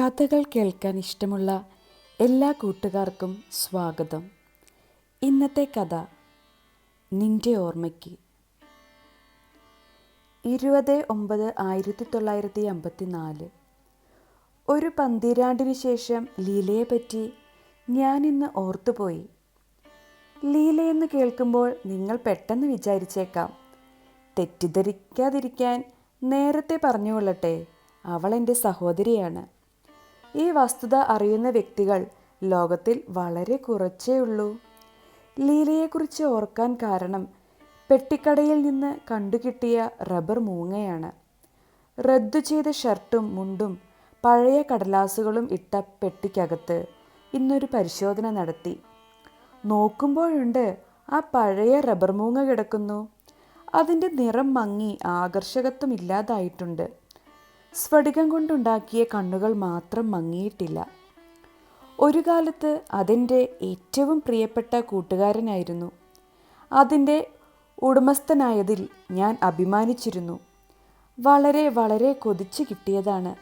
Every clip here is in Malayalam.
കഥകൾ കേൾക്കാൻ ഇഷ്ടമുള്ള എല്ലാ കൂട്ടുകാർക്കും സ്വാഗതം. ഇന്നത്തെ കഥ നിന്റെ ഓർമ്മയ്ക്ക്. ഇരുപത് ഒമ്പത് ആയിരത്തി തൊള്ളായിരത്തി അമ്പത്തി നാല് ഒരു പന്തിരാണ്ടിന് ശേഷം ലീലയെപ്പറ്റി ഞാനിന്ന് ഓർത്തുപോയി. ലീലയെന്ന് കേൾക്കുമ്പോൾ നിങ്ങൾ പെട്ടെന്ന് വിചാരിച്ചേക്കാം തെറ്റിദ്ധരിക്കാതിരിക്കാൻ നേരത്തെ പറഞ്ഞുകൊള്ളട്ടെ അവൾ എന്റെ സഹോദരിയാണ്. ഈ വസ്തുത അറിയുന്ന വ്യക്തികൾ ലോകത്തിൽ വളരെ കുറച്ചേ ഉള്ളൂ ലീലയെക്കുറിച്ച് ഓർക്കാൻ കാരണം പെട്ടിക്കടയിൽ നിന്ന് കണ്ടുകിട്ടിയ റബ്ബർ മൂങ്ങയാണ്. റദ്ദു ചെയ്ത ഷർട്ടും മുണ്ടും പഴയ കടലാസുകളും ഇട്ട പെട്ടിക്കകത്ത് ഇന്നൊരു പരിശോധന നടത്തി. നോക്കുമ്പോഴുണ്ട് ആ പഴയ റബ്ബർ മൂങ്ങ കിടക്കുന്നു. അതിന്റെ നിറം മങ്ങി ആകർഷകത്വം ഇല്ലാതായിട്ടുണ്ട്. സ്ഫടികം കൊണ്ടുണ്ടാക്കിയ കണ്ണുകൾ മാത്രം മങ്ങിയിട്ടില്ല. ഒരു കാലത്ത് അതിന്റെ ഏറ്റവും പ്രിയപ്പെട്ട കൂട്ടുകാരനായിരുന്നു. അതിന്റെ ഉടമസ്ഥനായതിൽ ഞാൻ അഭിമാനിച്ചിരുന്നു. വളരെ വളരെ കൊതിച്ചു കിട്ടിയതാണ്.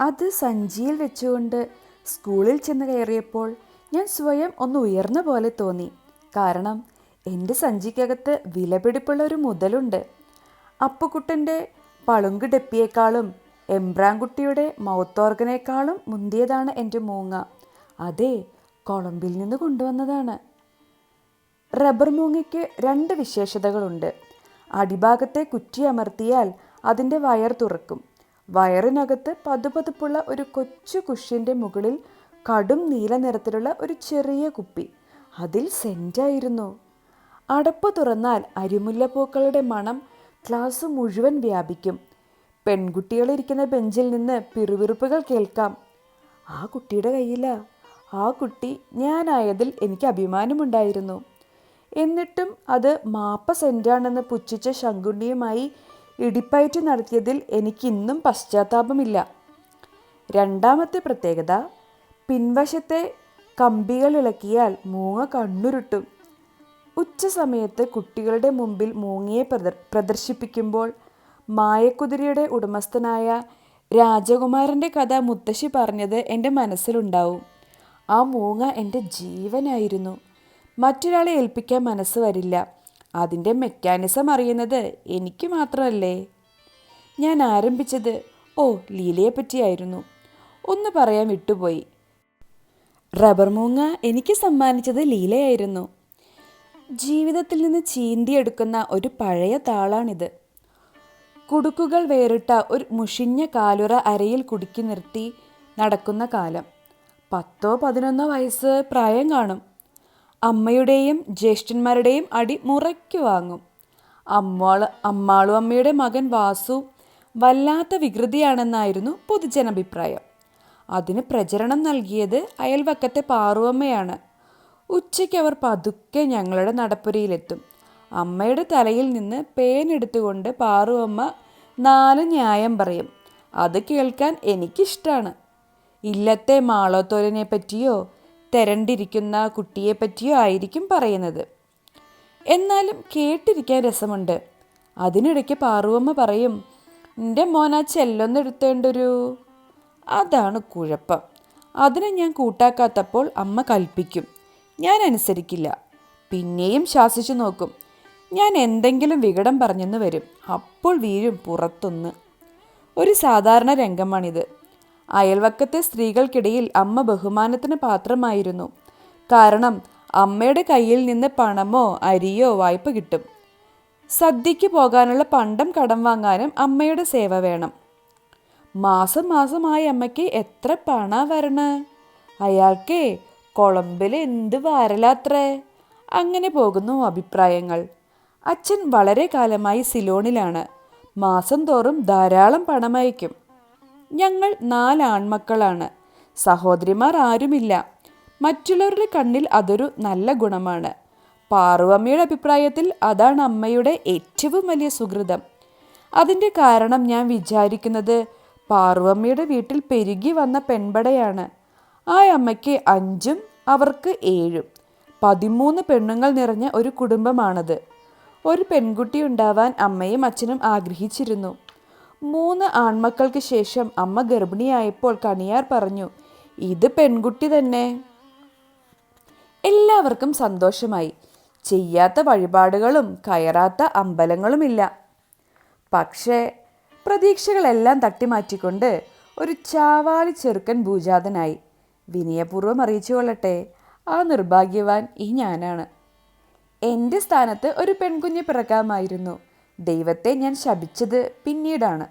അത് സഞ്ചിയിൽ വെച്ചുകൊണ്ട് സ്കൂളിൽ ചെന്ന് കയറിയപ്പോൾ ഞാൻ സ്വയം ഒന്ന് ഉയർന്ന പോലെ തോന്നി. കാരണം എന്റെ സഞ്ചിക്കകത്ത് വിലപിടിപ്പുള്ള ഒരു മുതലുണ്ട്. അപ്പുക്കുട്ടന്റെ പളുങ്ക് ഡെപ്പിയേക്കാളും മൗത്ത് ഓർഗനേക്കാളും മുന്തിയതാണ് എന്റെ മൂങ്ങ. അതെ കൊളംബിൽ നിന്ന് കൊണ്ടുവന്നതാണ്. റബ്ബർ മൂങ്ങയ്ക്ക് രണ്ട് വിശേഷതകളുണ്ട്. അടിഭാഗത്തെ കുറ്റി അമർത്തിയാൽ അതിന്റെ വയർ തുറക്കും. വയറിനകത്ത് പതുപതുപ്പുള്ള ഒരു കൊച്ചു കുഷ്യന്റെ മുകളിൽ കടും നീല നിറത്തിലുള്ള ഒരു ചെറിയ കുപ്പി. അതിൽ സെന്റായിരുന്നു അടപ്പ് തുറന്നാൽ അരിമുല്ലപ്പൂക്കളുടെ മണം ക്ലാസ് മുഴുവൻ വ്യാപിക്കും. പെൺകുട്ടികളിരിക്കുന്ന ബെഞ്ചിൽ നിന്ന് പിറുവിറുപ്പുകൾ കേൾക്കാം. ആ കുട്ടിയുടെ കയ്യിലാ. ആ കുട്ടി ഞാനായതിൽ എനിക്ക് അഭിമാനമുണ്ടായിരുന്നു. എന്നിട്ടും അത് മാപ്പ സെന്റാണെന്ന് പുച്ഛിച്ച ശങ്കുണ്ണിയുമായി ഇടിപ്പയറ്റ് നടത്തിയതിൽ എനിക്കിന്നും പശ്ചാത്താപമില്ല. രണ്ടാമത്തെ പ്രത്യേകത പിൻവശത്തെ കമ്പികൾ ഇളക്കിയാൽ മൂങ്ങ കണ്ണുരുട്ടും. ഉച്ച സമയത്ത് കുട്ടികളുടെ മുമ്പിൽ മൂങ്ങയെ പ്രദർ പ്രദർശിപ്പിക്കുമ്പോൾ മായക്കുതിരയുടെ ഉടമസ്ഥനായ രാജകുമാരന്റെ കഥ മുത്തശ്ശി പറഞ്ഞത് എന്റെ മനസ്സിലുണ്ടാവും. ആ മൂങ്ങ എന്റെ ജീവനായിരുന്നു. മറ്റൊരാളെ ഏൽപ്പിക്കാൻ മനസ്സ് വരില്ല. അതിന്റെ മെക്കാനിസം അറിയുന്നത് എനിക്ക് മാത്രമല്ലേ? ഞാൻ ആരംഭിച്ചത് ഓ ലീലയെ പറ്റിയായിരുന്നു ഒന്ന് പറയാൻ വിട്ടുപോയി. റബ്ബർ മൂങ്ങ എനിക്ക് സമ്മാനിച്ചത് ലീലയായിരുന്നു. ജീവിതത്തിൽ നിന്ന് ചീന്തിയെടുക്കുന്ന ഒരു പഴയ താളാണിത്. കുടുക്കുകൾ വേറിട്ട ഒരു മുഷിഞ്ഞ കാലുറ അരയിൽ കുടുക്കി നിർത്തി നടക്കുന്ന കാലം. പത്തോ പതിനൊന്നോ വയസ്സ് പ്രായം കാണും. അമ്മയുടെയും ജ്യേഷ്ഠന്മാരുടെയും അടി മുറയ്ക്ക് വാങ്ങും. അമ്മാൾ അമ്മാളു അമ്മയുടെ മകൻ വാസു വല്ലാത്ത വികൃതിയാണെന്നായിരുന്നു പൊതുജനാഭിപ്രായം. അതിന് പ്രചരണം നൽകിയത് അയൽവക്കത്തെ പാറുവമ്മയാണ്. ഉച്ചയ്ക്ക് അവർ പതുക്കെ ഞങ്ങളുടെ നടപ്പുരയിലെത്തും. അമ്മയുടെ തലയിൽ നിന്ന് പേനെടുത്തുകൊണ്ട് പാറുവമ്മ നാല് ന്യായം പറയും. അത് കേൾക്കാൻ എനിക്കിഷ്ടമാണ് ഇല്ലത്തെ മാളോത്തോലിനെ പറ്റിയോ തെരണ്ടിരിക്കുന്ന കുട്ടിയെ പറ്റിയോ ആയിരിക്കും പറയുന്നത്. എന്നാലും കേട്ടിരിക്കാൻ രസമുണ്ട്. അതിനിടയ്ക്ക് പാറുവമ്മ പറയും എന്റെ ആ ചെല്ലൊന്നെടുത്തേണ്ടൊരു അതാണ് കുഴപ്പം. അതിനെ ഞാൻ കൂട്ടാക്കാത്തപ്പോൾ അമ്മ കൽപ്പിക്കും. ഞാൻ അനുസരിക്കില്ല. പിന്നെയും ശാസിച്ചു നോക്കും. ഞാൻ എന്തെങ്കിലും വികടം പറഞ്ഞെന്ന് വരും. അപ്പോൾ വീഴും പുറത്തൊന്ന്. ഒരു സാധാരണ രംഗമാണിത്. അയൽവക്കത്തെ സ്ത്രീകൾക്കിടയിൽ അമ്മ ബഹുമാനത്തിന് പാത്രമായിരുന്നു. കാരണം അമ്മയുടെ കയ്യിൽ നിന്ന് പണമോ അരിയോ വായ്പ കിട്ടും. സദ്യയ്ക്ക് പോകാനുള്ള പണ്ടം കടം വാങ്ങാനും അമ്മയുടെ സേവ വേണം. മാസം മാസമായി അമ്മയ്ക്ക് എത്ര പണ വരണ? അയാൾക്കേ കൊളംബിൽ എന്ത് വാരലാത്രേ? അങ്ങനെ പോകുന്നു അഭിപ്രായങ്ങൾ. അച്ഛൻ വളരെ കാലമായി സിലോണിലാണ്. മാസം തോറും ധാരാളം പണമയക്കും ഞങ്ങൾ നാല് ആൺമക്കളാണ്. സഹോദരിമാർ ആരുമില്ല. മറ്റുള്ളവരുടെ കണ്ണിൽ അതൊരു നല്ല ഗുണമാണ്. പാറുവമ്മയുടെ അഭിപ്രായത്തിൽ അതാണ് അമ്മയുടെ ഏറ്റവും വലിയ സുഹൃതം. അതിന്റെ കാരണം ഞാൻ വിചാരിക്കുന്നത് പാറുവമ്മയുടെ വീട്ടിൽ പെരുകി വന്ന പെൺപടയാണ്. ആ അമ്മയ്ക്ക് അഞ്ചും അവർക്ക് ഏഴും. പതിമൂന്ന് പെണ്ണുങ്ങൾ നിറഞ്ഞ ഒരു കുടുംബമാണത്. ഒരു പെൺകുട്ടി ഉണ്ടാവാൻ അമ്മയും അച്ഛനും ആഗ്രഹിച്ചിരുന്നു. മൂന്ന് ആൺമക്കൾക്ക് ശേഷം അമ്മ ഗർഭിണിയായപ്പോൾ കണിയാർ പറഞ്ഞു ഇത് പെൺകുട്ടി തന്നെ. എല്ലാവർക്കും സന്തോഷമായി. ചെയ്യാത്ത വഴിപാടുകളും കയറാത്ത അമ്പലങ്ങളുമില്ല. പക്ഷേ പ്രതീക്ഷകളെല്ലാം തട്ടിമാറ്റിക്കൊണ്ട് ഒരു ചാവാലി ചെറുക്കൻ ഭൂജാതനായി. വിനയപൂർവം അറിയിച്ചു കൊള്ളട്ടെ. ആ നിർഭാഗ്യവാൻ ഈ ഞാനാണ്. എന്റെ സ്ഥാനത്ത് ഒരു പെൺകുഞ്ഞ് പിറക്കാമായിരുന്നു. ദൈവത്തെ ഞാൻ ശപിച്ചത് പിന്നീടാണ്.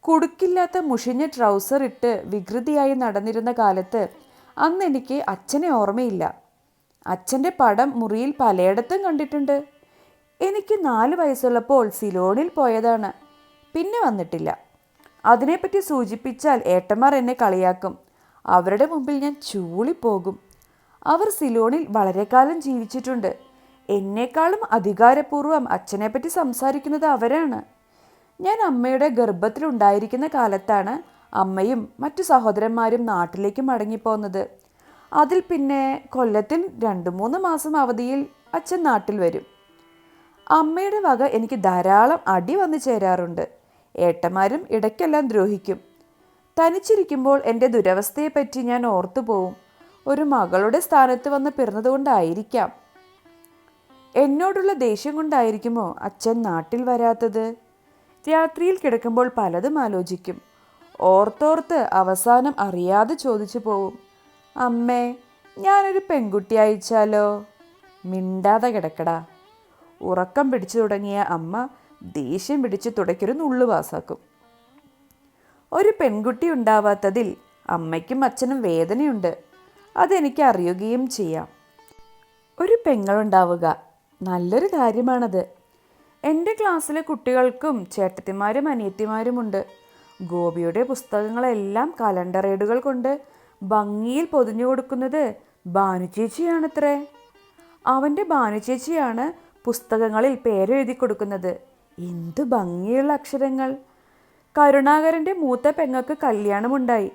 കുടുക്കില്ലാത്ത മുഷിഞ്ഞ ട്രൗസർ ഇട്ട് വികൃതിയായി നടന്നിരുന്ന കാലത്ത് അന്ന് എനിക്ക് അച്ഛനെ ഓർമ്മയില്ല. അച്ഛന്റെ പടം മുറിയിൽ പലയിടത്തും കണ്ടിട്ടുണ്ട്. എനിക്ക് നാല് വയസ്സുള്ളപ്പോൾ സിലോണിൽ പോയതാണ്. പിന്നെ വന്നിട്ടില്ല. അതിനെപ്പറ്റി സൂചിപ്പിച്ചാൽ ഏട്ടന്മാർ എന്നെ കളിയാക്കും. അവരുടെ മുമ്പിൽ ഞാൻ ചൂളിപ്പോകും. അവർ സിലോണിൽ വളരെ കാലം ജീവിച്ചിട്ടുണ്ട്. എന്നെക്കാളും അധികാരപൂർവം അച്ഛനെപ്പറ്റി സംസാരിക്കുന്നത് അവരാണ്. ഞാൻ അമ്മയുടെ ഗർഭത്തിലുണ്ടായിരിക്കുന്ന കാലത്താണ് അമ്മയും മറ്റു സഹോദരന്മാരും നാട്ടിലേക്ക് മടങ്ങിപ്പോകുന്നത് അതിൽ പിന്നെ കൊല്ലത്തിൽ രണ്ട് മൂന്ന് മാസം അവധിയിൽ അച്ഛൻ നാട്ടിൽ വരും. അമ്മയുടെ വക എനിക്ക് ധാരാളം അടി വന്നു ചേരാറുണ്ട്. ഏട്ടന്മാരും ഇടയ്ക്കെല്ലാം ദ്രോഹിക്കും. തനിച്ചിരിക്കുമ്പോൾ എന്റെ ദുരവസ്ഥയെപ്പറ്റി ഞാൻ ഓർത്തു പോവും. ഒരു മകളുടെ സ്ഥാനത്ത് വന്ന് പിറന്നതുകൊണ്ടായിരിക്കാം. എന്നോടുള്ള ദേഷ്യം കൊണ്ടായിരിക്കുമോ അച്ഛൻ നാട്ടിൽ വരാത്തത്? രാത്രിയിൽ കിടക്കുമ്പോൾ പലതും ആലോചിക്കും. ഓർത്തോർത്ത് അവസാനം അറിയാതെ ചോദിച്ചു പോവും. അമ്മേ ഞാനൊരു പെൺകുട്ടി അയച്ചാലോ? മിണ്ടാതെ കിടക്കടാ. ഉറക്കം പിടിച്ചു തുടങ്ങിയ അമ്മ ദേഷ്യം പിടിച്ച് തുടയ്ക്കൊരു നുള്ളു പാസാക്കും ഒരു പെൺകുട്ടി ഉണ്ടാവാത്തതിൽ അമ്മയ്ക്കും അച്ഛനും വേദനയുണ്ട്. അതെനിക്ക് അറിയുകയും ചെയ്യാം. ഒരു പെങ്ങളുണ്ടാവുക നല്ലൊരു കാര്യമാണത്. എന്റെ ക്ലാസ്സിലെ കുട്ടികൾക്കും ചേട്ടത്തിമാരും അനിയത്തിമാരുമുണ്ട് ഗോപിയുടെ പുസ്തകങ്ങളെല്ലാം കലണ്ടറേഡുകൾ കൊണ്ട് ഭംഗിയിൽ പൊതിഞ്ഞു കൊടുക്കുന്നത് ഭാനുചേച്ചിയാണത്രേ. അവന്റെ ഭാനുചേച്ചിയാണ് പുസ്തകങ്ങളിൽ പേരെഴുതി കൊടുക്കുന്നത്. എന്ത് ഭംഗിയുള്ള അക്ഷരങ്ങൾ. കരുണാകരന്റെ മൂത്ത പെങ്ങൾക്ക് കല്യാണമുണ്ടായി.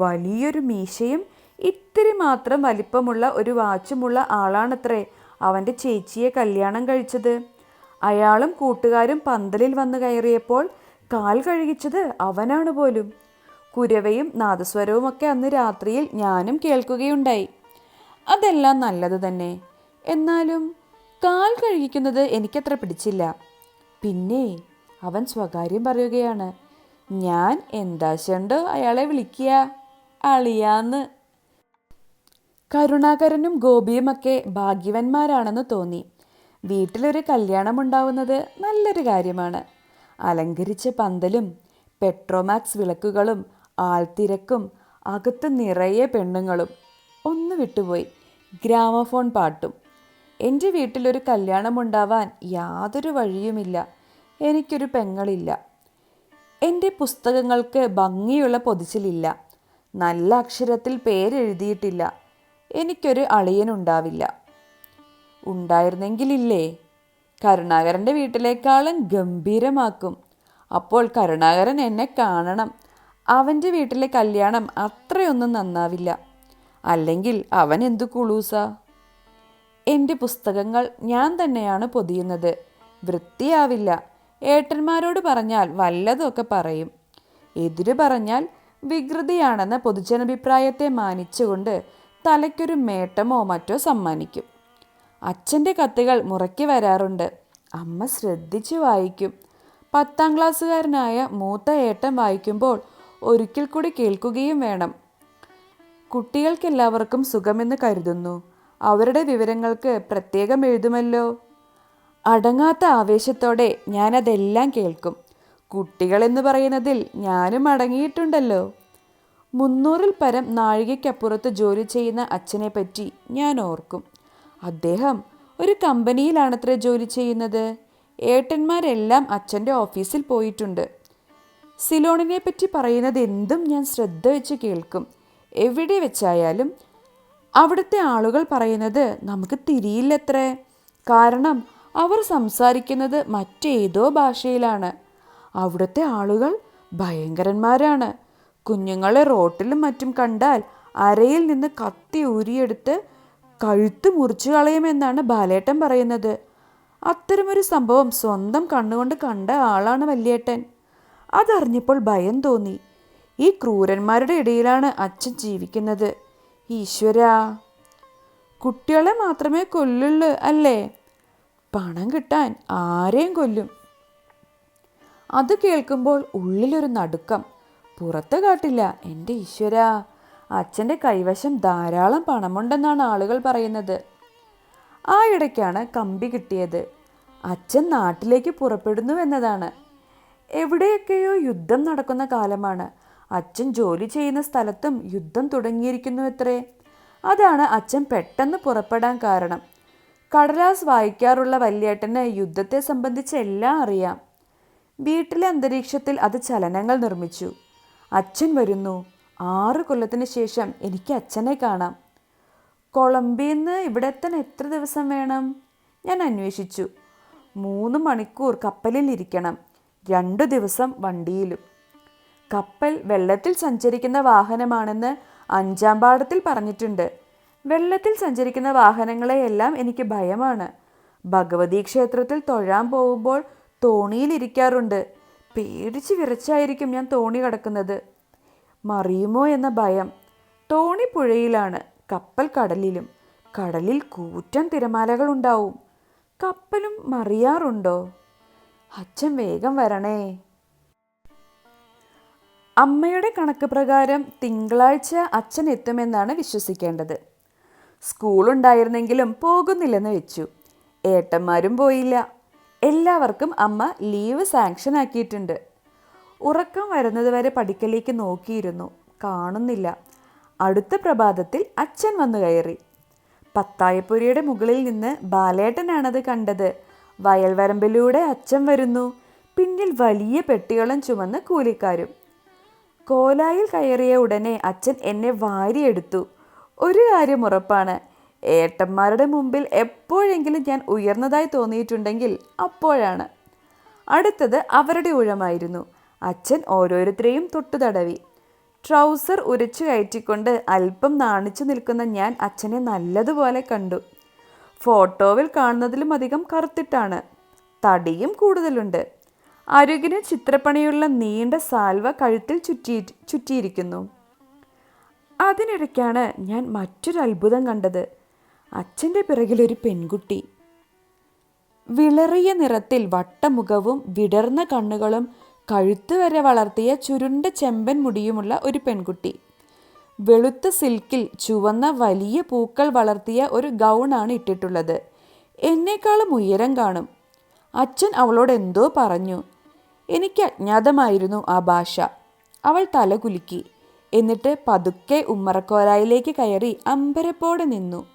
വലിയൊരു മീശയും ഇത്തിരി മാത്രം വലിപ്പമുള്ള ഒരു വാച്ചുമുള്ള ആളാണത്രേ അവന്റെ ചേച്ചിയെ കല്യാണം കഴിച്ചത്. അയാളും കൂട്ടുകാരും പന്തലിൽ വന്നു കയറിയപ്പോൾ കാൽ കഴുകിച്ചത് അവനാണ് പോലും. കുരവയും നാദസ്വരവുമൊക്കെ അന്ന് രാത്രിയിൽ ഞാനും കേൾക്കുകയുണ്ടായി. അതെല്ലാം നല്ലത് തന്നെ. എന്നാലും കാൽ കഴുകിക്കുന്നത് എനിക്കത്ര പിടിച്ചില്ല. പിന്നെ അവൻ സ്വകാര്യം പറയുകയാണ്. ഞാൻ എന്താശണ്ട് അയാളെ വിളിക്കുക? അളിയാന്ന്. കരുണാകരനും ഗോപിയുമൊക്കെ ഭാഗ്യവന്മാരാണെന്ന് തോന്നി. വീട്ടിലൊരു കല്യാണം ഉണ്ടാവുന്നത് നല്ലൊരു കാര്യമാണ്. അലങ്കരിച്ച പന്തലും പെട്രോമാക്സ് വിളക്കുകളും ആൾത്തിരക്കും അകത്ത് നിറയെ പെണ്ണുങ്ങളും ഒന്ന് വിട്ടുപോയി. ഗ്രാമഫോൺ പാട്ടും. എന്റെ വീട്ടിലൊരു കല്യാണമുണ്ടാവാൻ യാതൊരു വഴിയുമില്ല. എനിക്കൊരു പെങ്ങളില്ല. എന്റെ പുസ്തകങ്ങൾക്ക് ഭംഗിയുള്ള പൊതിച്ചിലില്ല. നല്ല അക്ഷരത്തിൽ പേരെഴുതിയിട്ടില്ല. എനിക്കൊരു അളിയനുണ്ടാവില്ല ഉണ്ടായിരുന്നെങ്കിലില്ലേ? കരുണാകരന്റെ വീട്ടിലേക്കാളും ഗംഭീരമാക്കും. അപ്പോൾ കരുണാകരൻ എന്നെ കാണണം. അവന്റെ വീട്ടിലെ കല്യാണം അത്രയൊന്നും നന്നാവില്ല. അല്ലെങ്കിൽ അവൻ എന്തു കുളൂസ? എന്റെ പുസ്തകങ്ങൾ ഞാൻ തന്നെയാണ് പൊതിയുന്നത്. വൃത്തിയാവില്ല. ഏട്ടന്മാരോട് പറഞ്ഞാൽ വല്ലതുമൊക്കെ പറയും. എതിര് പറഞ്ഞാൽ വികൃതിയാണെന്ന പൊതുജനാഭിപ്രായത്തെ മാനിച്ചുകൊണ്ട് തലയ്ക്കൊരു മേട്ടമോ മറ്റോ സമ്മാനിക്കും. അച്ഛന്റെ കത്തുകൾ മുറക്കി വരാറുണ്ട്. അമ്മ ശ്രദ്ധിച്ച് വായിക്കും. പത്താം ക്ലാസ്സുകാരനായ മൂത്ത ഏട്ടൻ വായിക്കുമ്പോൾ ഒരിക്കൽ കൂടി കേൾക്കുകയും വേണം. കുട്ടികൾക്കെല്ലാവർക്കും സുഖമെന്ന് കരുതുന്നു. അവരുടെ വിവരങ്ങൾക്ക് പ്രത്യേകം എഴുതുമല്ലോ. അടങ്ങാത്ത ആവേശത്തോടെ ഞാനതെല്ലാം കേൾക്കും. കുട്ടികളെന്ന് പറയുന്നതിൽ ഞാനും അടങ്ങിയിട്ടുണ്ടല്ലോ. മുന്നൂറിൽ പരം നാഴികയ്ക്കപ്പുറത്ത് ജോലി ചെയ്യുന്ന അച്ഛനെ പറ്റി ഞാൻ ഓർക്കും. അദ്ദേഹം ഒരു കമ്പനിയിലാണത്രേ ജോലി ചെയ്യുന്നത്. ഏട്ടന്മാരെല്ലാം അച്ഛന്റെ ഓഫീസിൽ പോയിട്ടുണ്ട്. സിലോണിനെ പറ്റി പറയുന്നത് എന്തും ഞാൻ ശ്രദ്ധ വെച്ച് കേൾക്കും. എവിടെ വെച്ചായാലും അവിടുത്തെ ആളുകൾ പറയുന്നത് നമുക്ക് തിരിയില്ലത്രേ. കാരണം അവർ സംസാരിക്കുന്നത് മറ്റേതോ ഭാഷയിലാണ്. അവിടുത്തെ ആളുകൾ ഭയങ്കരന്മാരാണ്. കുഞ്ഞുങ്ങളെ റോട്ടിലും മറ്റും കണ്ടാൽ അരയിൽ നിന്ന് കത്തി ഊരിയെടുത്ത് കഴുത്ത് മുറിച്ചു കളയുമെന്നാണ് ബാലേട്ടൻ പറയുന്നത്. അത്തരമൊരു സംഭവം സ്വന്തം കണ്ണുകൊണ്ട് കണ്ട ആളാണ് വല്യേട്ടൻ. അതറിഞ്ഞപ്പോൾ ഭയം തോന്നി. ഈ ക്രൂരന്മാരുടെ ഇടയിലാണ് അച്ഛൻ ജീവിക്കുന്നത്. ഈശ്വര. കുട്ടികളെ മാത്രമേ കൊല്ലുള്ളൂ അല്ലേ? പണം കിട്ടാൻ ആരെയും കൊല്ലും. അത് കേൾക്കുമ്പോൾ ഉള്ളിലൊരു നടുക്കം. പുറത്ത് കാട്ടില്ല എന്റെ ഈശ്വര അച്ഛന്റെ കൈവശം ധാരാളം പണമുണ്ടെന്നാണ് ആളുകൾ പറയുന്നത്. ആ ഇടയ്ക്കാണ് കമ്പി കിട്ടിയത്. അച്ഛൻ നാട്ടിലേക്ക് പുറപ്പെടുന്നു എന്നതാണ്. എവിടെയൊക്കെയോ യുദ്ധം നടക്കുന്ന കാലമാണ്. അച്ഛൻ ജോലി ചെയ്യുന്ന സ്ഥലത്തും യുദ്ധം തുടങ്ങിയിരിക്കുന്നു എത്രേ. അതാണ് അച്ഛൻ പെട്ടെന്ന് പുറപ്പെടാൻ കാരണം. കടലാസ് വായിക്കാറുള്ള വല്യേട്ടന് യുദ്ധത്തെ സംബന്ധിച്ച് എല്ലാം അറിയാം. വീട്ടിലെ അന്തരീക്ഷത്തിൽ അത് ചലനങ്ങൾ നിർമ്മിച്ചു. അച്ഛൻ വരുന്നു. ആറ് കൊല്ലത്തിന് ശേഷം എനിക്ക് അച്ഛനെ കാണാം. കൊളംബിയെന്ന് ഇവിടെ എത്താൻ എത്ര ദിവസം വേണം? ഞാൻ അന്വേഷിച്ചു. മൂന്ന് മണിക്കൂർ കപ്പലിൽ ഇരിക്കണം. രണ്ടു ദിവസം വണ്ടിയിലും. കപ്പൽ വെള്ളത്തിൽ സഞ്ചരിക്കുന്ന വാഹനമാണെന്ന് അഞ്ചാം പാഠത്തിൽ പറഞ്ഞിട്ടുണ്ട്. വെള്ളത്തിൽ സഞ്ചരിക്കുന്ന വാഹനങ്ങളെയെല്ലാം എനിക്ക് ഭയമാണ്. ഭഗവതി ക്ഷേത്രത്തിൽ തൊഴാൻ പോകുമ്പോൾ തോണിയിലിരിക്കാറുണ്ട് പേടിച്ച് വിറച്ചായിരിക്കും ഞാൻ തോണി കടക്കുന്നത്. മറിയുമോ എന്ന ഭയം. തോണി പുഴയിലാണ് കപ്പൽ കടലിലും. കടലിൽ കൂറ്റൻ തിരമാലകൾ ഉണ്ടാവും. കപ്പലും മറിയാറുണ്ടോ? അച്ഛൻ വേഗം വരണേ. അമ്മയുടെ കണക്ക് പ്രകാരം തിങ്കളാഴ്ച അച്ഛൻ എത്തുമെന്നാണ് വിശ്വസിക്കേണ്ടത്. സ്കൂളുണ്ടായിരുന്നെങ്കിലും പോകുന്നില്ലെന്ന് വെച്ചു. ഏട്ടന്മാരും പോയില്ല. എല്ലാവർക്കും അമ്മ ലീവ് സാങ്ഷൻ ആക്കിയിട്ടുണ്ട്. ഉറക്കം വരുന്നത് വരെ പഠിക്കലേക്ക് നോക്കിയിരുന്നു. കാണുന്നില്ല. അടുത്ത പ്രഭാതത്തിൽ അച്ഛൻ വന്നു കയറി. പത്തായപ്പുരയുടെ മുകളിൽ നിന്ന് ബാലേട്ടനാണത് കണ്ടത്. വയൽവരമ്പിലൂടെ അച്ഛൻ വരുന്നു. പിന്നിൽ വലിയ പെട്ടികളും ചുമന്ന് കൂലിക്കാരും. കോലായിൽ കയറിയ ഉടനെ അച്ഛൻ എന്നെ വാരിയെടുത്തു. ഒരു കാര്യം ഉറപ്പാണ്. ഏട്ടന്മാരുടെ മുമ്പിൽ എപ്പോഴെങ്കിലും ഞാൻ ഉയർന്നതായി തോന്നിയിട്ടുണ്ടെങ്കിൽ അപ്പോഴാണ്. അടുത്തത് അവരുടെ ഊഴമായിരുന്നു. അച്ഛൻ ഓരോരുത്തരെയും തൊട്ടു തടവി. ട്രൗസർ ഉരച്ചു കയറ്റിക്കൊണ്ട് അല്പം നാണിച്ചു നിൽക്കുന്ന ഞാൻ അച്ഛനെ നല്ലതുപോലെ കണ്ടു. ഫോട്ടോവിൽ കാണുന്നതിലും അധികം കറുത്തിട്ടാണ്. തടിയും കൂടുതലുണ്ട്. അരുകിന് ചിത്രപ്പണിയുള്ള നീണ്ട സാൽവ കഴുത്തിൽ ചുറ്റി ചുറ്റിയിരിക്കുന്നു. അതിനിടയ്ക്കാണ് ഞാൻ മറ്റൊരു അത്ഭുതം കണ്ടത്. അച്ഛന്റെ പിറകിലൊരു പെൺകുട്ടി. വിളറിയ നിറത്തിൽ വട്ടമുഖവും വിടർന്ന കണ്ണുകളും കഴുത്ത് വരെ വളർത്തിയ ചുരുണ്ട ചെമ്പൻ മുടിയുമുള്ള ഒരു പെൺകുട്ടി. വെളുത്ത സിൽക്കിൽ ചുവന്ന വലിയ പൂക്കൾ വളർത്തിയ ഒരു ഗൗണാണ് ഇട്ടിട്ടുള്ളത്. എന്നേക്കാളും ഉയരം കാണും. അച്ഛൻ അവളോട് എന്തോ പറഞ്ഞു. എനിക്ക് അജ്ഞാതമായിരുന്നു ആ ഭാഷ. അവൾ തല കുലുക്കി. എന്നിട്ട് പതുക്കെ ഉമ്മറക്കോരായിലേക്ക് കയറി അമ്പരപ്പോടെ നിന്നു.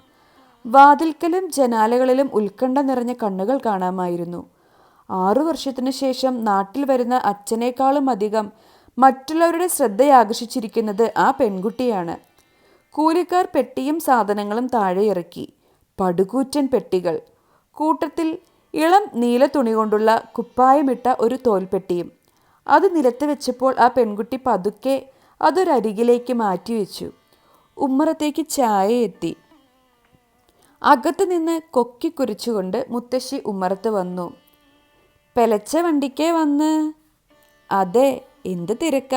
വാതിൽക്കലും ജനാലകളിലും ഉത്കണ്ഠ നിറഞ്ഞ കണ്ണുകൾ കാണാമായിരുന്നു. ആറു വർഷത്തിനു ശേഷം നാട്ടിൽ വരുന്ന അച്ഛനേക്കാളും അധികം മറ്റുള്ളവരുടെ ശ്രദ്ധയാകർഷിച്ചിരിക്കുന്നത് ആ പെൺകുട്ടിയാണ്. കൂലിക്കാർ പെട്ടിയും സാധനങ്ങളും താഴെ ഇറക്കി. പടുകൂറ്റൻ പെട്ടികൾ. കൂട്ടത്തിൽ ഇളം നീല തുണി കൊണ്ടുള്ള കുപ്പായമിട്ട ഒരു തോൽപ്പെട്ടിയും. അത് നിലത്ത് വെച്ചപ്പോൾ ആ പെൺകുട്ടി പതുക്കെ അതൊരരികിലേക്ക് മാറ്റിവെച്ചു ഉമ്മറത്തേക്ക് ചായ എത്തി. അകത്ത് നിന്ന് കൊക്കിക്കുരിച്ചുകൊണ്ട് മുത്തശ്ശി ഉമ്മറത്ത് വന്നു. പെലച്ച വണ്ടിക്കേ വന്ന്. അതെ എന്ത് തിരക്ക?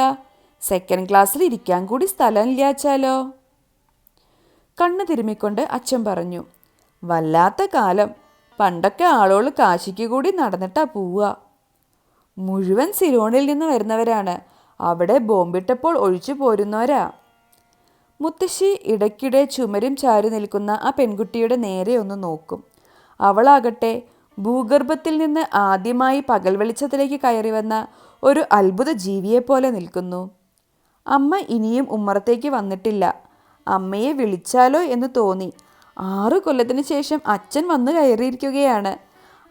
സെക്കൻഡ് ക്ലാസ്സിൽ ഇരിക്കാൻ കൂടി സ്ഥലം ഇല്ലാച്ചാലോ കണ്ണ് തിരുമ്മിക്കൊണ്ട് അച്ഛൻ പറഞ്ഞു. വല്ലാത്ത കാലം. പണ്ടൊക്കെ ആളുകൾ കാശിക്ക് കൂടി നടന്നിട്ടാ പോവുക. മുഴുവൻ സിലോണിൽ നിന്ന് വരുന്നവരാണ്. അവിടെ ബോംബിട്ടപ്പോൾ ഒഴിച്ചു പോരുന്നവരാ. മുത്തശ്ശി ഇടയ്ക്കിടെ ചുമരും ചാരി നിൽക്കുന്ന ആ പെൺകുട്ടിയുടെ നേരെ ഒന്ന് നോക്കും. അവളാകട്ടെ ഭൂഗർഭത്തിൽ നിന്ന് ആദ്യമായി പകൽ വെളിച്ചത്തിലേക്ക് കയറി വന്ന ഒരു അത്ഭുത ജീവിയെപ്പോലെ നിൽക്കുന്നു. അമ്മ ഇനിയും ഉമ്മറത്തേക്ക് വന്നിട്ടില്ല. അമ്മയെ വിളിച്ചാലോ എന്ന് തോന്നി. ആറു കൊല്ലത്തിന് ശേഷം അച്ഛൻ വന്നു കയറിയിരിക്കുകയാണ്.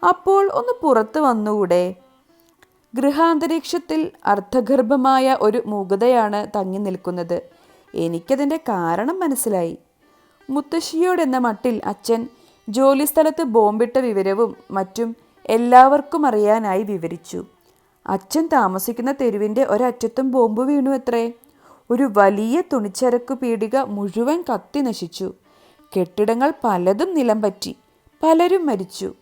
അപ്പോൾ ഒന്ന് പുറത്ത് വന്നുകൂടെ? ഗൃഹാന്തരീക്ഷത്തിൽ അർത്ഥഗർഭമായ ഒരു മൂകതയാണ് തങ്ങി നിൽക്കുന്നത്. എനിക്കതിന്റെ കാരണം മനസ്സിലായി. മുത്തശ്ശിയോടെന്ന മട്ടിൽ അച്ഛൻ ജോലിസ്ഥലത്ത് ബോംബിട്ട വിവരവും മറ്റും എല്ലാവർക്കും അറിയാനായി വിവരിച്ചു. അച്ഛൻ താമസിക്കുന്ന തെരുവിന്റെ ഒരറ്റത്തും ബോംബ് വീണു എത്രേ? ഒരു വലിയ തുണിച്ചരക്കു പീടിക മുഴുവൻ കത്തി നശിച്ചു. കെട്ടിടങ്ങൾ പലതും നിലം പറ്റി പലരും മരിച്ചു.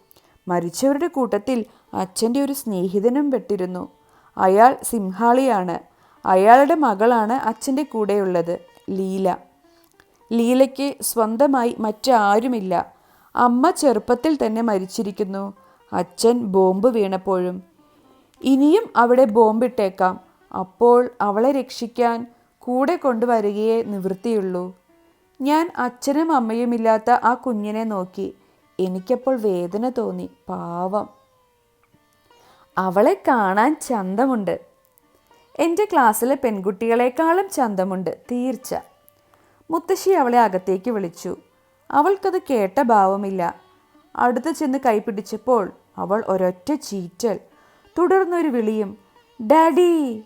മരിച്ചവരുടെ കൂട്ടത്തിൽ അച്ഛന്റെ ഒരു സ്നേഹിതനും പെട്ടിരുന്നു. അയാൾ സിംഹാളിയാണ്. അയാളുടെ മകളാണ് അച്ഛന്റെ കൂടെയുള്ളത് ലീല. ലീലയ്ക്ക് സ്വന്തമായി മറ്റാരുമില്ല. അമ്മ ചെറുപ്പത്തിൽ തന്നെ മരിച്ചിരിക്കുന്നു. അച്ഛൻ ബോംബ് വീണപ്പോഴും. ഇനിയും അവിടെ ബോംബിട്ടേക്കാം. അപ്പോൾ അവളെ രക്ഷിക്കാൻ കൂടെ കൊണ്ടുവരികയേ നിവൃത്തിയുള്ളൂ. ഞാൻ അച്ഛനും അമ്മയുമില്ലാത്ത ആ കുഞ്ഞിനെ നോക്കി. എനിക്കപ്പോൾ വേദന തോന്നി. പാവം. അവളെ കാണാൻ ചന്തമുണ്ട്. എന്റെ ക്ലാസ്സിലെ പെൺകുട്ടികളെക്കാളും ചന്തമുണ്ട് തീർച്ച. മുത്തശ്ശി അവളെ അകത്തേക്ക് വിളിച്ചു. അവൾക്കത് കേട്ട ഭാവമില്ല. അടുത്ത് ചെന്ന് കൈപിടിച്ചപ്പോൾ അവൾ ഒരൊറ്റ ചീറ്റൽ തുടർന്നൊരു വിളിയും ഡാഡി!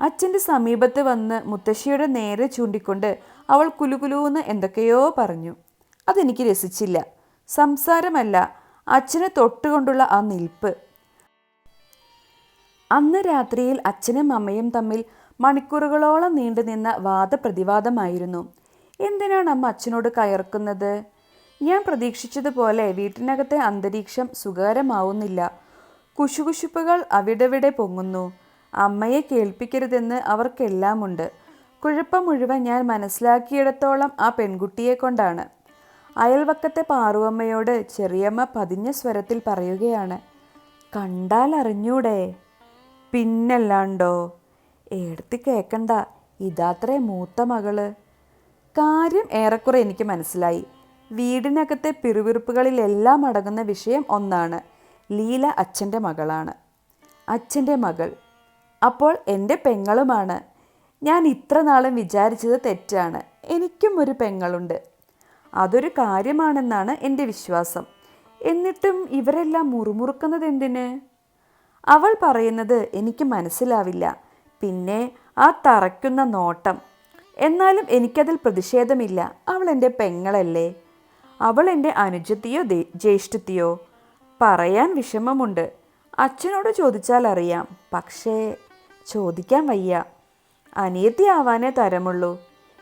അച്ഛന്റെ സമീപത്ത് വന്ന് മുത്തശ്ശിയുടെ നേരെ ചൂണ്ടിക്കൊണ്ട് അവൾ കുലുകുലൂന്ന് എന്തൊക്കെയോ പറഞ്ഞു. അതെനിക്ക് രസിച്ചില്ല. സംസാരമല്ല അച്ഛനെ തൊട്ടുകൊണ്ടുള്ള ആ നിൽപ്പ്. അന്ന് രാത്രിയിൽ അച്ഛനും അമ്മയും തമ്മിൽ മണിക്കൂറുകളോളം നീണ്ടുനിന്ന വാദപ്രതിവാദമായിരുന്നു. എന്തിനാണ് അമ്മ അച്ഛനോട് കയർക്കുന്നത്? ഞാൻ പ്രതീക്ഷിച്ചതുപോലെ വീട്ടിനകത്തെ അന്തരീക്ഷം സുഖകരമാവുന്നില്ല. കുശുകുശുപ്പുകൾ അവിടെവിടെ പൊങ്ങുന്നു? അമ്മയെ കേൾപ്പിക്കരുതെന്ന് അവർക്കെല്ലാമുണ്ട്. കുഴപ്പം മുഴുവൻ ഞാൻ മനസ്സിലാക്കിയിടത്തോളം ആ പെൺകുട്ടിയെ കൊണ്ടാണ്. അയൽവക്കത്തെ പാറുവമ്മയോട് ചെറിയമ്മ പതിഞ്ഞ സ്വരത്തിൽ പറയുകയാണ് കണ്ടാൽ അറിഞ്ഞൂടെ പിന്നല്ലാണ്ടോ? എടുത്ത് കേൾക്കണ്ട ഇതാത്രേ മൂത്ത മകൾ. കാര്യം ഏറെക്കുറെ എനിക്ക് മനസ്സിലായി. വീടിനകത്തെ പിറുവിറുപ്പുകളിലെല്ലാം അടങ്ങുന്ന വിഷയം ഒന്നാണ്. ലീല അച്ഛന്റെ മകളാണ്. അച്ഛന്റെ മകൾ. അപ്പോൾ എന്റെ പെങ്ങളുമാണ്. ഞാൻ ഇത്ര നാളും വിചാരിച്ചത് തെറ്റാണ്. എനിക്കും ഒരു പെങ്ങളുണ്ട്. അതൊരു കാര്യമാണെന്നാണ് എന്റെ വിശ്വാസം. എന്നിട്ടും ഇവരെല്ലാം മുറുമുറുക്കുന്നത് എന്തിന്? അവൾ പറയുന്നത് എനിക്ക് മനസ്സിലാവില്ല. പിന്നെ ആ തറയ്ക്കുന്ന നോട്ടം. എന്നാലും എനിക്കതിൽ പ്രതിഷേധമില്ല. അവൾ എന്റെ പെങ്ങളല്ലേ? അവൾ എന്റെ അനുജത്തിയോ ജ്യേഷ്ഠത്തിയോ? പറയാൻ വിഷമമുണ്ട്. അച്ഛനോട് ചോദിച്ചാൽ അറിയാം. പക്ഷേ ചോദിക്കാൻ വയ്യ. അനിയത്തി ആവാനേ തരമുള്ളൂ.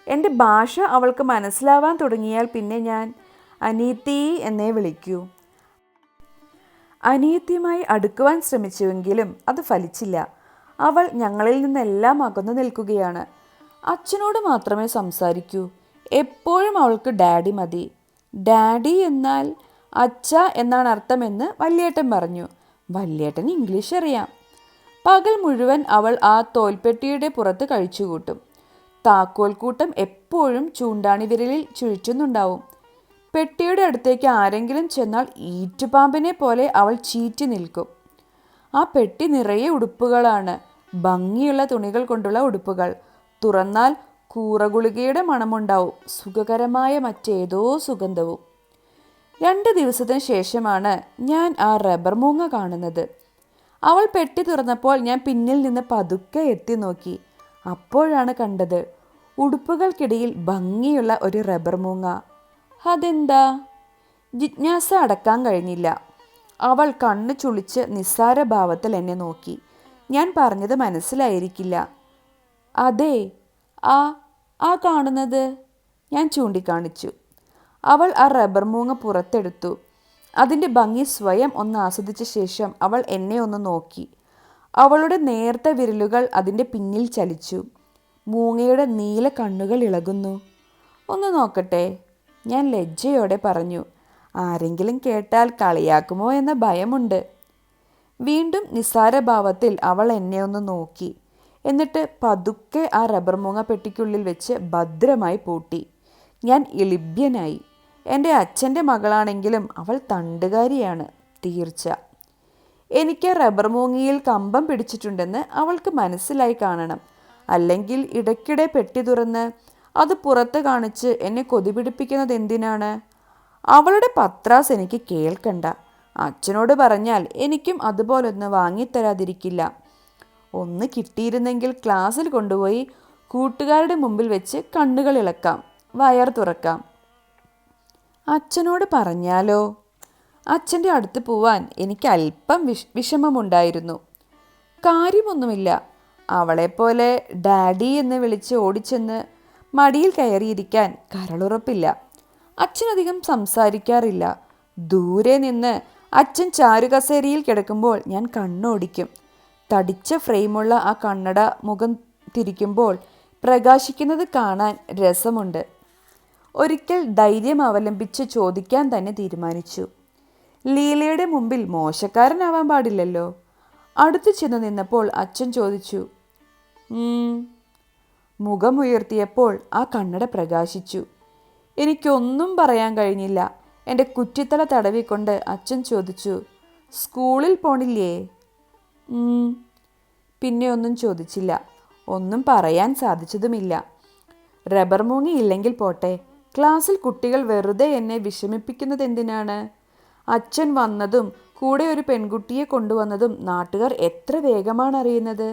എന്റെ ഭാഷ അവൾക്ക് മനസ്സിലാവാൻ തുടങ്ങിയാൽ പിന്നെ ഞാൻ അനിയത്തി എന്നേ വിളിക്കൂ. അനിയത്തിയുമായി അടുക്കുവാൻ ശ്രമിച്ചുവെങ്കിലും അത് ഫലിച്ചില്ല. അവൾ ഞങ്ങളിൽ നിന്നെല്ലാം അകന്നു നിൽക്കുകയാണ്. അച്ഛനോട് മാത്രമേ സംസാരിക്കൂ. എപ്പോഴും അവൾക്ക് ഡാഡി മതി. ഡാഡി എന്നാൽ അച്ഛ എന്നാണ് അർത്ഥമെന്ന് വല്യേട്ടൻ പറഞ്ഞു. വല്യേട്ടൻ ഇംഗ്ലീഷ് അറിയാം. പകൽ മുഴുവൻ അവൾ ആ തോൽപ്പെട്ടിയുടെ പുറത്ത് കഴിച്ചുകൂട്ടും. താക്കോൽക്കൂട്ടം എപ്പോഴും ചൂണ്ടാണി വിരലിൽ ചുഴിച്ചുന്നുണ്ടാവും. പെട്ടിയുടെ അടുത്തേക്ക് ആരെങ്കിലും ചെന്നാൽ ഈറ്റുപാമ്പിനെ പോലെ അവൾ ചീറ്റി നിൽക്കും. ആ പെട്ടി നിറയെ ഉടുപ്പുകളാണ്. ഭംഗിയുള്ള തുണികൾ കൊണ്ടുള്ള ഉടുപ്പുകൾ. തുറന്നാൽ കൂറഗുളികയുടെ മണമുണ്ടാവും. സുഖകരമായ മറ്റേതോ സുഗന്ധവും. രണ്ട് ദിവസത്തിന് ശേഷമാണ് ഞാൻ ആ റബ്ബർ മൂങ്ങ കാണുന്നത്. അവൾ പെട്ടി തുറന്നപ്പോൾ ഞാൻ പിന്നിൽ നിന്ന് പതുക്കെ എത്തി നോക്കി. അപ്പോഴാണ് കണ്ടത്. ഉടുപ്പുകൾക്കിടയിൽ ഭംഗിയുള്ള ഒരു റബ്ബർ മൂങ്ങ. അതെന്താ? ജിജ്ഞാസ അടക്കാൻ കഴിഞ്ഞില്ല. അവൾ കണ്ണു ചുളിച്ച് നിസ്സാര ഭാവത്തിൽ എന്നെ നോക്കി. ഞാൻ പറഞ്ഞത് മനസ്സിലായിരിക്കില്ല. അതെ ആ ആ കാണുന്നത്? ഞാൻ ചൂണ്ടിക്കാണിച്ചു. അവൾ ആ റബ്ബർ മൂങ്ങ പുറത്തെടുത്തു. അതിന്റെ ഭംഗി സ്വയം ഒന്ന് ആസ്വദിച്ച ശേഷം അവൾ എന്നെ ഒന്ന് നോക്കി. അവളുടെ നേർത്ത വിരലുകൾ അതിന്റെ പിന്നിൽ ചലിച്ചു. മൂങ്ങയുടെ നീല കണ്ണുകൾ ഇളകുന്നു. ഒന്ന് നോക്കട്ടെ. ഞാൻ ലജ്ജയോടെ പറഞ്ഞു ആരെങ്കിലും കേട്ടാൽ കളിയാക്കുമോ എന്ന ഭയമുണ്ട്. വീണ്ടും നിസ്സാരഭാവത്തിൽ അവൾ എന്നെ ഒന്ന് നോക്കി എന്നിട്ട് പതുക്കെ ആ റബ്ബർ മൂങ്ങ പെട്ടിക്കുള്ളിൽ വെച്ച് ഭദ്രമായി പൂട്ടി. ഞാൻ ഇളിഭ്യനായി എന്റെ അച്ഛന്റെ മകളാണെങ്കിലും അവൾ തണ്ടുകാരിയാണ് തീർച്ച. എനിക്ക് റബ്ബർ മൂങ്ങിയിൽ കമ്പം പിടിച്ചിട്ടുണ്ടെന്ന് അവൾക്ക് മനസ്സിലായി കാണണം. അല്ലെങ്കിൽ ഇടയ്ക്കിടെ പെട്ടി തുറന്ന് അത് പുറത്ത് കാണിച്ച് എന്നെ കൊതിപിടിപ്പിക്കുന്നത് എന്തിനാണ്? അവളുടെ പത്രാസ് എനിക്ക് കേൾക്കണ്ട. അച്ഛനോട് പറഞ്ഞാൽ എനിക്കും അതുപോലൊന്ന് വാങ്ങിത്തരാതിരിക്കില്ല. ഒന്ന് കിട്ടിയിരുന്നെങ്കിൽ ക്ലാസ്സിൽ കൊണ്ടുപോയി കൂട്ടുകാരുടെ മുമ്പിൽ വെച്ച് കണ്ണുകൾ ഇളക്കാം വയർ തുറക്കാം. അച്ഛനോട് പറഞ്ഞാലോ? അച്ഛന്റെ അടുത്ത് പോവാൻ എനിക്ക് അല്പം വിഷ വിഷമമുണ്ടായിരുന്നു. കാര്യമൊന്നുമില്ല. അവളെപ്പോലെ ഡാഡി എന്ന് വിളിച്ച് ഓടിച്ചെന്ന് മടിയിൽ കയറിയിരിക്കാൻ കരളുറപ്പില്ല. അച്ഛനധികം സംസാരിക്കാറില്ല. ദൂരെ നിന്ന് അച്ഛൻ ചാരുകസേരയിൽ കിടക്കുമ്പോൾ ഞാൻ കണ്ണോടിക്കും. തടിച്ച ഫ്രെയിമുള്ള ആ കണ്ണട മുഖം തിരിക്കുമ്പോൾ പ്രകാശിക്കുന്നത് കാണാൻ രസമുണ്ട്. ഒരിക്കൽ ധൈര്യം അവലംബിച്ച് ചോദിക്കാൻ തന്നെ തീരുമാനിച്ചു. ലീലയുടെ മുമ്പിൽ മോശക്കാരനാവാൻ പാടില്ലല്ലോ. അടുത്തു ചെന്ന് നിന്നപ്പോൾ അച്ഛൻ ചോദിച്ചു. മുഖമുയർത്തിയപ്പോൾ ആ കണ്ണട പ്രകാശിച്ചു. എനിക്കൊന്നും പറയാൻ കഴിഞ്ഞില്ല. എന്റെ കുറ്റിത്തല തടവിക്കൊണ്ട് അച്ഛൻ ചോദിച്ചു സ്കൂളിൽ പോണില്ലേ? പിന്നെ ഒന്നും ചോദിച്ചില്ല. ഒന്നും പറയാൻ സാധിച്ചതുമില്ല. റബ്ബർ മൂങ്ങി ഇല്ലെങ്കിൽ പോട്ടെ. ക്ലാസ്സിൽ കുട്ടികൾ വെറുതെ എന്നെ വിഷമിപ്പിക്കുന്നത് എന്തിനാണ്? അച്ഛൻ വന്നതും കൂടെ ഒരു പെൺകുട്ടിയെ കൊണ്ടുവന്നതും നാട്ടുകാർ എത്ര വേഗമാണ് അറിയുന്നത്?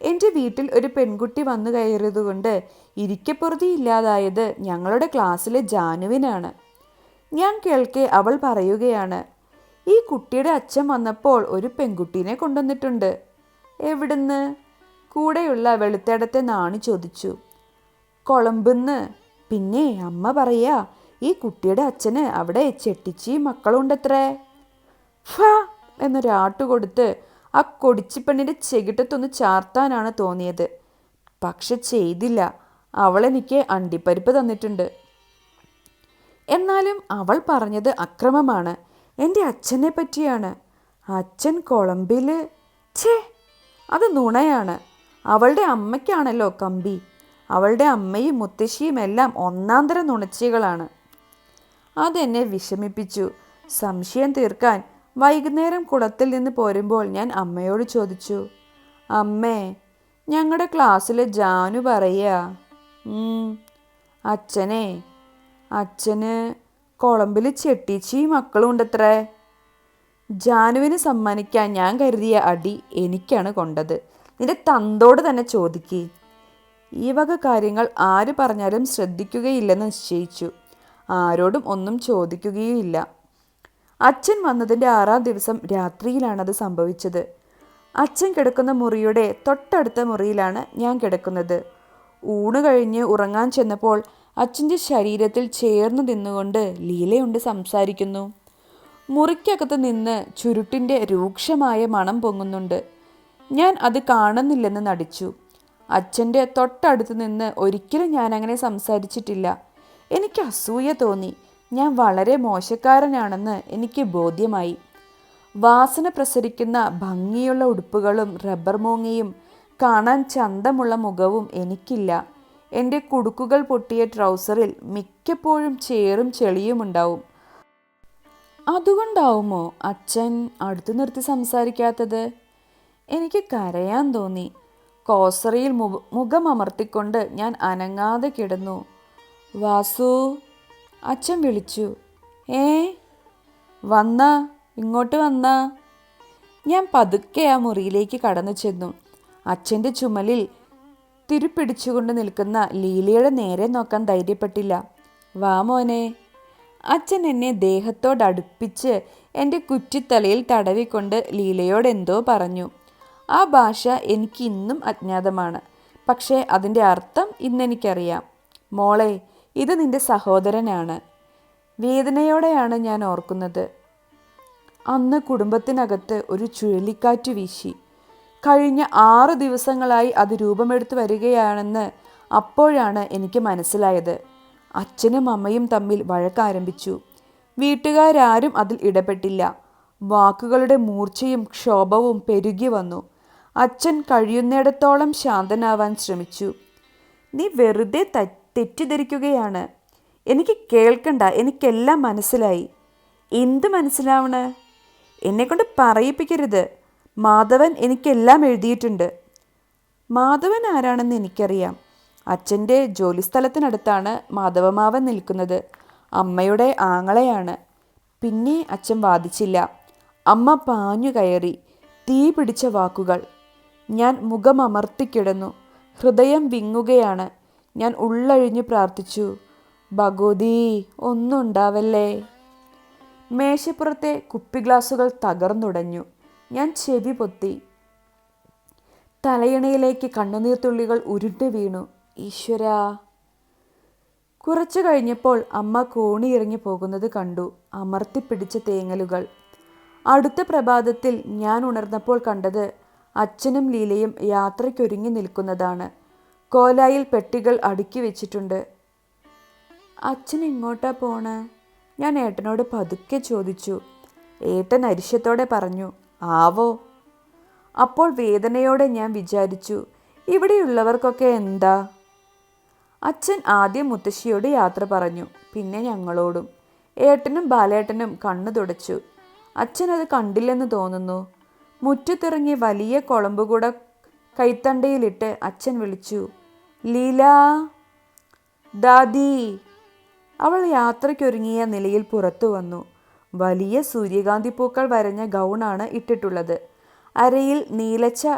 എന്റെ വീട്ടിൽ ഒരു പെൺകുട്ടി വന്നു കയറിയതുകൊണ്ട് ഇരിക്കപ്പുറതി ഇല്ലാതായത് ഞങ്ങളുടെ ക്ലാസ്സിലെ ജാനുവിനാണ്. ഞാൻ കേൾക്കെ അവൾ പറയുകയാണ് ഈ കുട്ടിയുടെ അച്ഛൻ വന്നപ്പോൾ ഒരു പെൺകുട്ടീനെ കൊണ്ടുവന്നിട്ടുണ്ട്. എവിടുന്ന്? കൂടെയുള്ള വെളുത്തേടത്തെ നാണി ചോദിച്ചു. കൊളമ്പെന്ന്. പിന്നെ അമ്മ പറയാ ഈ കുട്ടിയുടെ അച്ഛന് അവിടെ ചെട്ടിച്ചി മക്കളുണ്ടത്രേ. ഫ എന്നൊരാട്ടു കൊടുത്ത് ആ കൊടിച്ചിപ്പെണ്ണിന്റെ ചെകിട്ടത്തൊന്ന് ചാർത്താനാണ് തോന്നിയത്. പക്ഷെ ചെയ്തില്ല. അവളെനിക്ക് അണ്ടിപ്പരിപ്പ് തന്നിട്ടുണ്ട്. എന്നാലും അവൾ പറഞ്ഞത് അക്രമമാണ്. എന്റെ അച്ഛനെ പറ്റിയാണ്. അച്ഛൻ കൊളംബിൽ ഛേ അത് നുണയാണ്. അവളുടെ അമ്മയ്ക്കാണല്ലോ കമ്പി. അവളുടെ അമ്മയും മുത്തശ്ശിയും എല്ലാം ഒന്നാന്തര നുണച്ചികളാണ്. അതെന്നെ വിഷമിപ്പിച്ചു. സംശയം തീർക്കാൻ വൈകുന്നേരം കുളത്തിൽ നിന്ന് പോരുമ്പോൾ ഞാൻ അമ്മയോട് ചോദിച്ചു അമ്മേ ഞങ്ങളുടെ ക്ലാസ്സിലെ ജാനു പറയുക. "ഉം, അച്ഛനെ അച്ഛന് കൊളമ്പിൽ ചെട്ടിച്ചി മക്കളും ഉണ്ടത്രേ. ജാനുവിന് സമ്മാനിക്കാൻ ഞാൻ കരുതിയ അടി എനിക്കാണ് കൊണ്ടത്. നിന്റെ തന്തോട് തന്നെ ചോദിക്ക്. ഈ വക കാര്യങ്ങൾ ആര് പറഞ്ഞാലും ശ്രദ്ധിക്കുകയില്ലെന്ന് നിശ്ചയിച്ചു. ആരോടും ഒന്നും ചോദിക്കുകയുമില്ല. അച്ഛൻ വന്നതിന്റെ ആറാം ദിവസം രാത്രിയിലാണത് സംഭവിച്ചത്. അച്ഛൻ കിടക്കുന്ന മുറിയുടെ തൊട്ടടുത്ത മുറിയിലാണ് ഞാൻ കിടക്കുന്നത്. ഊണ് കഴിഞ്ഞ് ഉറങ്ങാൻ ചെന്നപ്പോൾ അച്ഛന്റെ ശരീരത്തിൽ ചേർന്ന് നിന്നുകൊണ്ട് ലീലയുണ്ട് സംസാരിക്കുന്നു. മുറിക്കകത്ത് നിന്ന് ചുരുട്ടിന്റെ രൂക്ഷമായ മണം പൊങ്ങുന്നുണ്ട്. ഞാൻ അത് കാണുന്നില്ലെന്ന് നടിച്ചു. അച്ഛന്റെ തൊട്ടടുത്ത് നിന്ന് ഒരിക്കലും ഞാൻ അങ്ങനെ സംസാരിച്ചിട്ടില്ല. എനിക്ക് അസൂയ തോന്നി. ഞാൻ വളരെ മോശക്കാരനാണെന്ന് എനിക്ക് ബോധ്യമായി. വാസന പ്രസരിക്കുന്ന ഭംഗിയുള്ള ഉടുപ്പുകളും റബ്ബർ മൂങ്ങയും കാണാൻ ചന്തമുള്ള മുഖവും എനിക്കില്ല. എന്റെ കുടുക്കുകൾ പൊട്ടിയ ട്രൗസറിൽ മിക്കപ്പോഴും ചേറും ചെളിയും ഉണ്ടാവും. അതുകൊണ്ടാവുമോ അച്ഛൻ അടുത്തു നിർത്തി സംസാരിക്കാത്തത്? എനിക്ക് കരയാൻ തോന്നി. കോസറിയിൽ മുഖമർത്തിക്കൊണ്ട് ഞാൻ അനങ്ങാതെ കിടന്നു. വാസു അച്ഛൻ വിളിച്ചു. ഏ വന്ന ഇങ്ങോട്ട് വന്ന? ഞാൻ പതുക്കെ ആ മുറിയിലേക്ക് കടന്നു ചെന്നു. അച്ഛന്റെ ചുമലിൽ തിരുപ്പിടിച്ചുകൊണ്ട് നിൽക്കുന്ന ലീലയുടെ നേരെ നോക്കാൻ ധൈര്യപ്പെട്ടില്ല. വാ മോനെ. അച്ഛൻ എന്നെ ദേഹത്തോടടുപ്പിച്ച് എന്റെ കുറ്റിത്തലയിൽ തടവിക്കൊണ്ട് ലീലയോട് എന്തോ പറഞ്ഞു. ആ ഭാഷ എനിക്ക് ഇന്നും അജ്ഞാതമാണ്. പക്ഷേ അതിന്റെ അർത്ഥം ഇന്നെനിക്കറിയാം. മോളെ ഇത് നിന്റെ സഹോദരനാണ്. വേദനയോടെയാണ് ഞാൻ ഓർക്കുന്നത്. അന്ന് കുടുംബത്തിനകത്ത് ഒരു ചുഴലിക്കാറ്റ് വീശി. കഴിഞ്ഞ ആറ് ദിവസങ്ങളായി അത് രൂപമെടുത്ത് വരികയാണെന്ന് അപ്പോഴാണ് എനിക്ക് മനസ്സിലായത്. അച്ഛനും അമ്മയും തമ്മിൽ വഴക്കാരംഭിച്ചു. വീട്ടുകാരാരും അതിൽ ഇടപെട്ടില്ല. വാക്കുകളുടെ മൂർച്ചയും ക്ഷോഭവും പെരുകി വന്നു. അച്ഛൻ കഴിയുന്നിടത്തോളം ശാന്തനാവാൻ ശ്രമിച്ചു. നീ വെറുതെ ത- തെറ്റിദ്ധരിക്കുകയാണ്. എനിക്ക് കേൾക്കണ്ട എനിക്കെല്ലാം മനസ്സിലായി. എന്ത് മനസ്സിലാവണ്? എന്നെക്കൊണ്ട് പറയിപ്പിക്കരുത്. മാധവൻ എനിക്കെല്ലാം എഴുതിയിട്ടുണ്ട്. മാധവൻ ആരാണെന്ന് എനിക്കറിയാം. അച്ഛന്റെ ജോലിസ്ഥലത്തിനടുത്താണ് മാധവമാവൻ നിൽക്കുന്നത്. അമ്മയുടെ ആങ്ങളെയാണ്. പിന്നെ അച്ഛൻ വാദിച്ചില്ല. അമ്മ പാഞ്ഞു കയറി തീ പിടിച്ച വാക്കുകൾ. ഞാൻ മുഖമമർത്തിക്കിടന്നു ഹൃദയം വിങ്ങുകയാണ്. ഞാൻ ഉള്ളഴിഞ്ഞു പ്രാർത്ഥിച്ചു ഭഗവതി ഒന്നും ഉണ്ടാവല്ലേ മേശപ്പുറത്തെ കുപ്പിഗ്ലാസുകൾ തകർന്നുടഞ്ഞു. ഞാൻ ചെവി പൊത്തി. തലയിണയിലേക്ക് കണ്ണുനീർത്തുള്ളികൾ ഉരുണ്ട് വീണു. ഈശ്വര. കുറച്ചു കഴിഞ്ഞപ്പോൾ അമ്മ കോണിയിറങ്ങി പോകുന്നത് കണ്ടു അമർത്തിപ്പിടിച്ച തേങ്ങലുകൾ. അടുത്ത പ്രഭാതത്തിൽ ഞാൻ ഉണർന്നപ്പോൾ കണ്ടത് അച്ഛനും ലീലയും യാത്രയ്ക്കൊരുങ്ങി നിൽക്കുന്നതാണ്. കോലായിൽ പെട്ടികൾ അടുക്കി വെച്ചിട്ടുണ്ട്. അച്ഛൻ എങ്ങോട്ടാ പോണേ? ഞാൻ ഏട്ടനോട് പതുക്കെ ചോദിച്ചു. ഏട്ടൻ അരിശത്തോടെ പറഞ്ഞു ആവോ. അപ്പോൾ വേദനയോടെ ഞാൻ വിചാരിച്ചു ഇവിടെയുള്ളവർക്കൊക്കെ എന്താ? അച്ഛൻ ആദ്യം മുത്തശ്ശിയോട് യാത്ര പറഞ്ഞു പിന്നെ ഞങ്ങളോടും. ഏട്ടനും ബാലേട്ടനും കണ്ണു തുടച്ചു. അച്ഛൻ അത് കണ്ടില്ലെന്ന് തോന്നുന്നു. മുറ്റത്തിറങ്ങി വലിയ കുളമ്പുകൂട കൈത്തണ്ടയിലിട്ട് അച്ഛൻ വിളിച്ചു ലീല ദാദി അവൾ യാത്രയ്ക്കൊരുങ്ങിയ നിലയിൽ പുറത്തു വന്നു. വലിയ സൂര്യകാന്തി പൂക്കൾ വരഞ്ഞ ഗൗണാണ് ഇട്ടിട്ടുള്ളത്. അരയിൽ നീലച്ച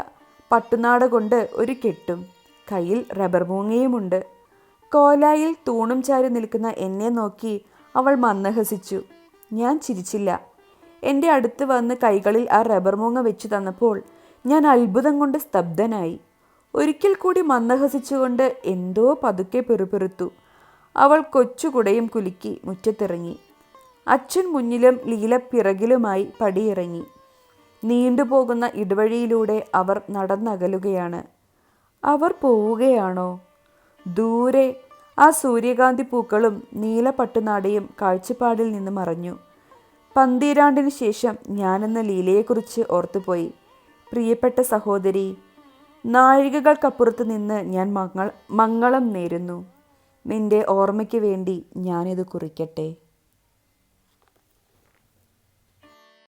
പട്ടുനാട കൊണ്ട് ഒരു കെട്ടും കയ്യിൽ റബ്ബർ മൂങ്ങയുമുണ്ട്. കോലായിൽ തൂണും ചാരി നിൽക്കുന്ന എന്നെ നോക്കി അവൾ മന്ദഹസിച്ചു. ഞാൻ ചിരിച്ചില്ല. എന്റെ അടുത്ത് വന്ന് കൈകളിൽ ആ റബ്ബർ മൂങ്ങ വെച്ചു തന്നപ്പോൾ ഞാൻ അത്ഭുതം കൊണ്ട് സ്തബ്ധനായി. ഒരിക്കൽ കൂടി മന്ദഹസിച്ചുകൊണ്ട് എന്തോ പതുക്കെ പെറുപെറുത്തു. അവൾ കൊച്ചുകുടയും കുലുക്കി മുറ്റത്തിറങ്ങി. അച്ഛൻ മുന്നിലും ലീല പിറകിലുമായി പടിയിറങ്ങി. നീണ്ടുപോകുന്ന ഇടവഴിയിലൂടെ അവർ നടന്നകലുകയാണ്. അവർ പോവുകയാണോ? ദൂരെ ആ സൂര്യകാന്തി പൂക്കളും നീലപ്പട്ടുനാടയും കാഴ്ചപ്പാടിൽ നിന്ന് മറഞ്ഞു. പന്തീരാണ്ടിന് ശേഷം ഞാനെന്ന ലീലയെക്കുറിച്ച് ഓർത്തുപോയി. പ്രിയപ്പെട്ട സഹോദരി നാഴികകൾക്കപ്പുറത്ത് നിന്ന് ഞാൻ മങ്ങൾ മംഗളം നേരുന്നു. നിന്റെ ഓർമ്മയ്ക്ക് വേണ്ടി ഞാനിത് കുറിക്കട്ടെ.